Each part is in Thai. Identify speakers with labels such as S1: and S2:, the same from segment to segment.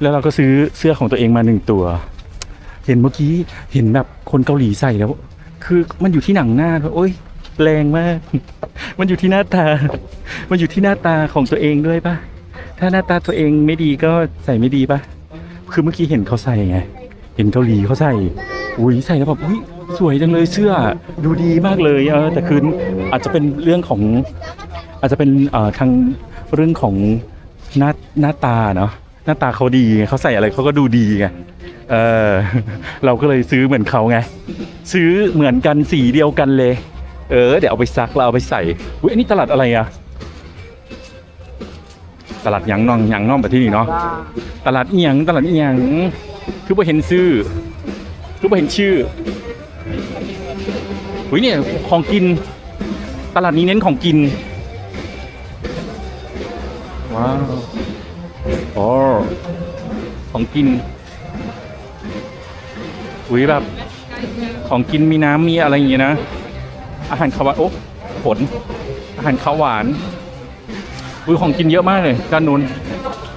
S1: แล้วเราก็ซื้อเสื้อของตัวเองมาหนึ่งตัว เห็นเมื่อกี้เห็นแบบคนเกาหลีใส่แล้ว คือมันอยู่ที่หนังหน้าด้วยโอ้ยแรงมาก มันอยู่ที่หน้าตา มันอยู่ที่หน้าตาของตัวเองด้วยปะถ้าหน้าตาตัวเองไม่ดีก็ใส่ไม่ดีปะคือเมื่อกี้เห็นเขาใส่ไง เห็นเกาหลีเขาใส่อุ้ยใส่แล้วแบบอุ้ยสวยจังเลยเสื้อดูดีมากเลยเออแต่คืออาจจะเป็นเรื่องของอาจจะเป็นเอ่อทางเรื่องของหน้าหน้าตาเนาะ น้าตาเขาดีเขาใส่อะไรเขาก็ดูดีไงเออเราก็เลยซื้อเหมือนเขาไง ซื้อเหมือนกันสีเดียวกันเลย เออ เดี๋ยวเอาไปซักแล้วเอาไปใส่อุ้ยอันนี้ตลาดอะไรอะตลาดหยังนองหยังนองแบบที่นี่เนาะตลาดเอียงตลาดเอียงคือพอเห็นชื่อคือพอเห็นชื่ออุ้ยเนี่ยของกิน ตลาดนี้เน้นของกินว้าว อ ของกินอุ้ยแบบ ของกินมีน้ำมีอะไรอย่างเงี้ยนะ อาหารขาวหวานโอ้ผล อาหารขาวหวานอุ้ยของกินเยอะมากเลย ด้านนู้น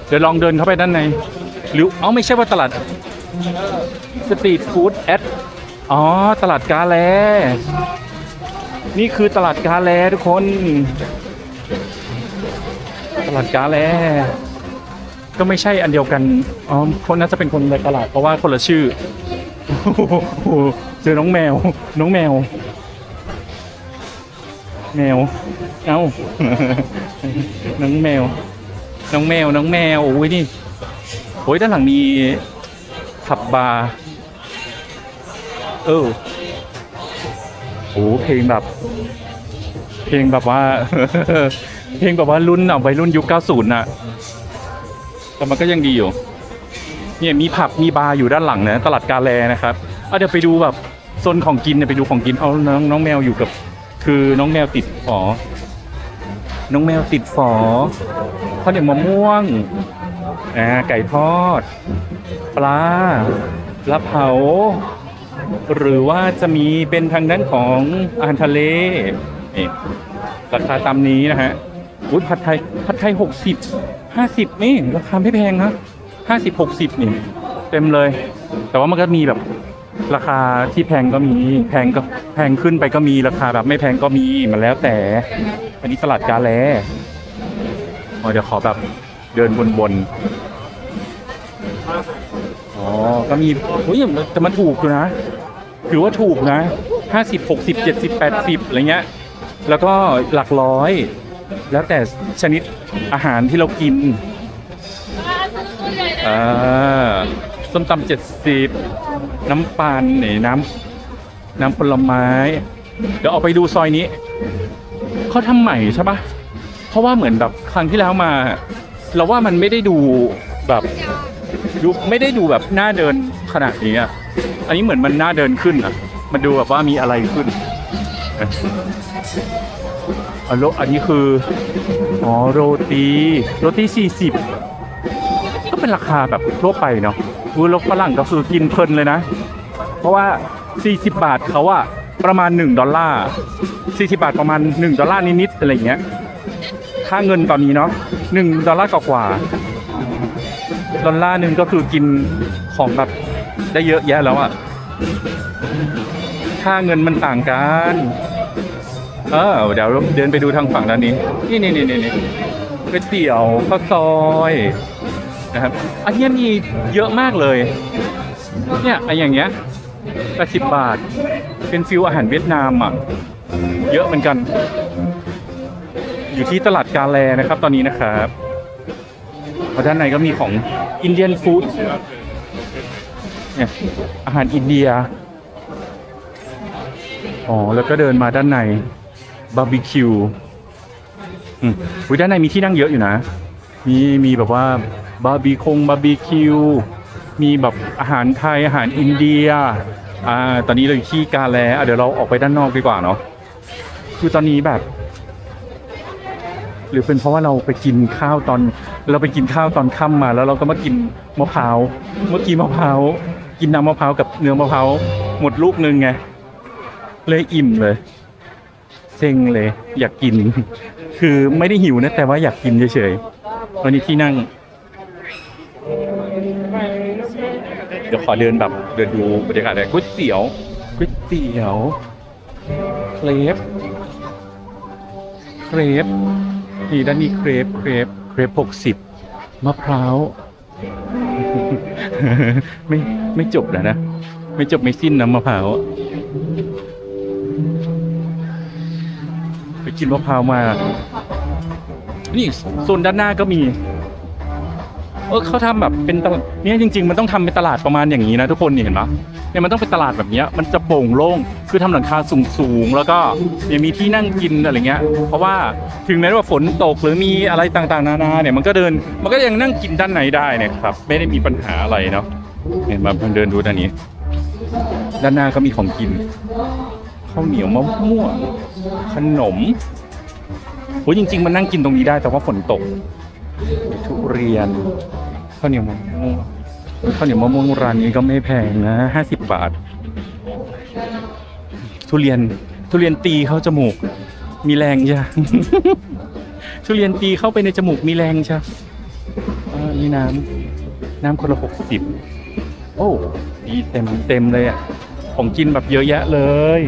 S1: เดี๋ยวลองเดินเข้าไปด้านใน หรือ เอ้าไม่ใช่ว่าตลาด สตรีทฟู้ดแอด อ๋อ ตลาดกาแล นี่คือตลาดกาแลทุกคน ตลาดกาแล ก็ไม่ใช่อันเดียวกัน อ๋อ คนน่าจะเป็นคนในตลาดเพราะว่าคนละชื่อโอ้โหเจอน้องแมว น้องแมว แมว เอ้า น้องแมว น้องแมว น้องแมว โอ้ยนี่โอ้ยด้านหลังมีผับบาร์ เออ โอ้เพลงแบบ เพลงแบบว่า เพลงแบบว่ารุ่นอะวัยรุ่นยุค 90 น่ะ แต่มันก็ยังดีอยู่เนี่ยมีผับมีบาร์อยู่ด้านหลังนะตลาดกาแลนะครับเอาเดี๋ยวไปดูแบบโซนของกินเนี่ยไปดูของกินเอาน้องน้องแมวอยู่กับ คือน้องแมวติดฝอน้องแมวติดฝอข้าวเหนียวมะม่วงอ่าไก่ทอด ปลาปลาเผา หรือว่าจะมีเป็นทางด้านของอาหารทะเลนี่ราคาตามนี้นะฮะ อุ้ยผัดไทยผัดไทยหกสิบห้าสิบนี่ราคาไม่แพงนะห้าสิบหกสิบนี่ เต็มเลย แต่ว่ามันก็มีแบบราคาที่แพงก็มีแพงก็แพงขึ้นไปก็มีราคาแบบไม่แพงก็มีมันแล้วแต่ อันนี้ตลาดกาแลเดี๋ยวขอแบบเดินวนๆอ๋อก็มีโอ้ยแต่มันถูกอยู่นะถือว่าถูกนะห้าสิบหกสิบเจ็ดสิบแปดสิบอะไรเงี้ย แล้วก็หลักร้อย แล้วแต่ชนิดอาหารที่เรากินอ่าส้มตำเจ็ดสิบน้ำปานนี่น้ำน้ำผลไม้ เดี๋ยวออกไปดูซอยนี้เขาทำใหม่ใช่ปะเพราะว่าเหมือนแบบครั้งที่แล้วมา เราว่ามันไม่ได้ดูแบบดูไม่ได้ดูแบบหน่าเดินขนาดนี้อะอันนี้เหมือนมันหน่าเดินขึ้นอะ มันดูแบบว่ามีอะไรขึ้น อันโลอันนี้คือ อ๋อโรตีโรตีสี่สิบก็เป็นราคาแบบทั่วไปเนาะรู้แล้วฝรั่งก็คือกินเพลินเลยนะ เพราะว่า 40 บาทเขาอะประมาณ 1 ดอลลาร์ 40 บาทประมาณ 1 ดอลลาร์นิดๆอะไรอย่างเงี้ยค่าเงินตอนนี้เนาะ1ดอลลาร์กว่าดอลลาร์หนึ่งก็คือกินของแบบได้เยอะแยะแล้วอะค่าเงินมันต่างกัน เออเดี๋ยวเดินไปดูทางฝั่งด้านนี้ นี่นี่นี่นี่ก๋วยเตี๋ยวข้าวซอยนะครับอันนี้มีเยอะมากเลย เนี่ยไออย่างเงี้ย80บบาท เป็นฟิวอาหารเวียดนามอะ เยอะเหมือนกัน อยู่ที่ตลาดกาแลนะครับ ตอนนี้นะครับแล้วด้านในก็มีของอินเดียนฟู้ดเนี่ยอาหารอินเดีย อ๋อ แล้วก็เดินมาด้านใน บาร์บีคิวอืมอุ๊ยด้านในมีที่นั่งเยอะอยู่นะ มีมีแบบว่าบาร์บีคงบาร์บีคิว มีแบบอาหารไทยอาหารอินเดีย อ่า ตอนนี้เราอยู่ที่กาแลอะเดี๋ยวเราออกไปด้านนอกดีกว่าเนาะ คือตอนนี้แบบ หรือเป็นเพราะว่าเราไปกินข้าวตอน เราไปกินข้าวตอนค่ำมา แล้วเราก็มากินมะพร้าว เมื่อกี้มะพร้าว กินน้ำมะพร้าวกับเนื้อมะพร้าวหมดลูกนึงไง เลยอิ่มเลย ซ็งเลย อยากกิน คือไม่ได้หิวนะ แต่ว่าอยากกินเฉยๆวันนี้ที่นั่ง เดี๋ยวขอเดินแบบ เดินดูบรรยากาศเลยก๋วยเตี๋ยวก๋วยเตี๋ยวเครปเครปนี่ด้านนี้เครปเครปเครปหกสิบมะพร้าวไม่ไม่จบแล้วนะ ไม่จบไม่สิ้นนะมะพร้าว ไปกินมะพร้าวมา นี่โซนด้านหน้าก็มี เออเขาทำแบบเป็นตลาดเนี่ยจริง ๆ มันต้องทำเป็นตลาดประมาณอย่างนี้นะทุกคนนี่เห็นปะเนี่ยมันต้องเป็นตลาดแบบเนี้ยมันจะโปร่งโล่งคือทำหลังคาสูงๆแล้วก็เนี่ยมีที่นั่งกินอะไรเงี้ย เพราะว่าถึงแม้ว่าฝนตกหรือมีอะไรต่างๆ นานาเนี่ยมันก็เดินมันก็ยังนั่งกินด้านในได้เนะครับ ไม่ได้มีปัญหาอะไรเนาะเนี่ยมาเดินดูด้านนี้ ด้านหน้าก็มีของกิน ข้าวเหนียวมะม่วงขนมโอ้ยจริง ๆ มันนั่งกินตรงนี้ได้แต่ว่าฝนตก ทุเรียนข้าวเหนียวมะม่วงข้าวเหนียวมะม่วงร้านนี้ก็ไม่แพงนะห้าสิบบาท ทุเรียนทุเรียนตีเข้าจมูก มีแรงใช่ทุเรียนตีเข้าไปในจมูกมีแรงใช่อ่านี่น้ำน้ำคนละหกสิบโอ้ดีเต็มเต็มเลยอะ ของกินแบบเยอะแยะเลย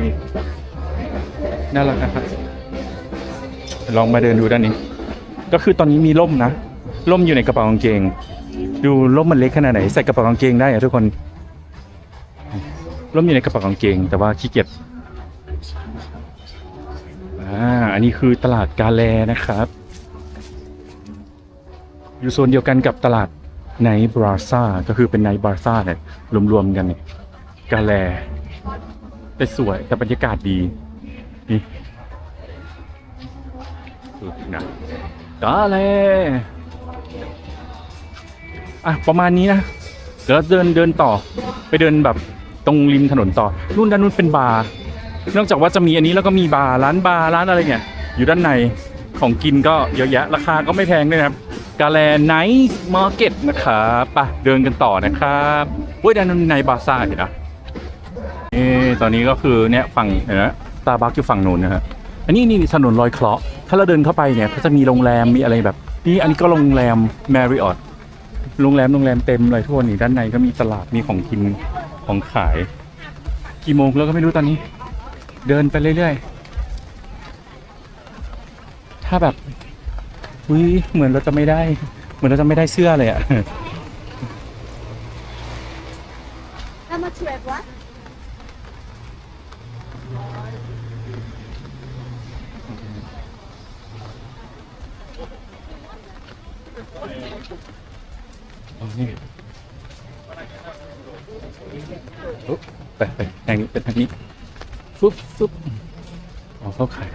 S1: น่ารักนะครับลองมาเดินดูด้านนี้ ก็คือตอนนี้มีร่มนะร่มอยู่ในกระเป๋ากางเกง ดูร่มมันเล็กขนาดไหนใส่กระเป๋ากางเกงได้อะทุกคนร่มอยู่ในกระเป๋ากางเกง แต่ว่าขี้เกียจอ่าอันนี้คือตลาดกาแลนะครับ อยู่โซนเดียวกันกับตลาดไนบราซ่าก็คือเป็นไนบราซ่าเนี่ยรวมๆกันเนี่ยกาแล แต่สวยแต่บรรยากาศดีนี่นะกาแลอะประมาณนี้นะเดี๋ยวเราเดินเดินต่อไปเดินแบบตรงริมถนนต่อนู่นด้านนู้นเป็นบาร์นอกจากว่าจะมีอันนี้แล้วก็มีบาร์ร้านบาร์ร้านอะไรเนี่ย อยู่ด้านในของกินก็เยอะแยะ ราคาก็ไม่แพงด้วยนะครับกาแลไนท์มาร์เก็ตนะครับไปเดินกันต่อนะครับเว้ยด้านนู้นในบาซ่าเห็นนะ เอ๊ตอนนี้ก็คือเนี่ยฝั่งเห็นไหมตาบักอยู่ฝั่งนู้นนะฮะอันนี้นี่ถนนลอยเคราะห์ถ้าเราเดินเข้าไปเนี่ยก็จะมีโรงแรมมีอะไรแบบ นี่อันนี้ก็โรงแรม Marriott โรงแรมโรงแรมเต็มเลยทั่วนี่ด้านในก็มีตลาดมีของกินของขาย กี่โมงแล้วก็ไม่รู้ตอนนี้ เดินไปเรื่อยๆ ถ้าแบบอุ้ยเหมือนเราจะไม่ได้ เหมือนเราจะไม่ได้เสื้อเลยอะ นี่ไปไปทางนี้เป็นทางนี้ฟึบฟึบอ๋อเข้าขาย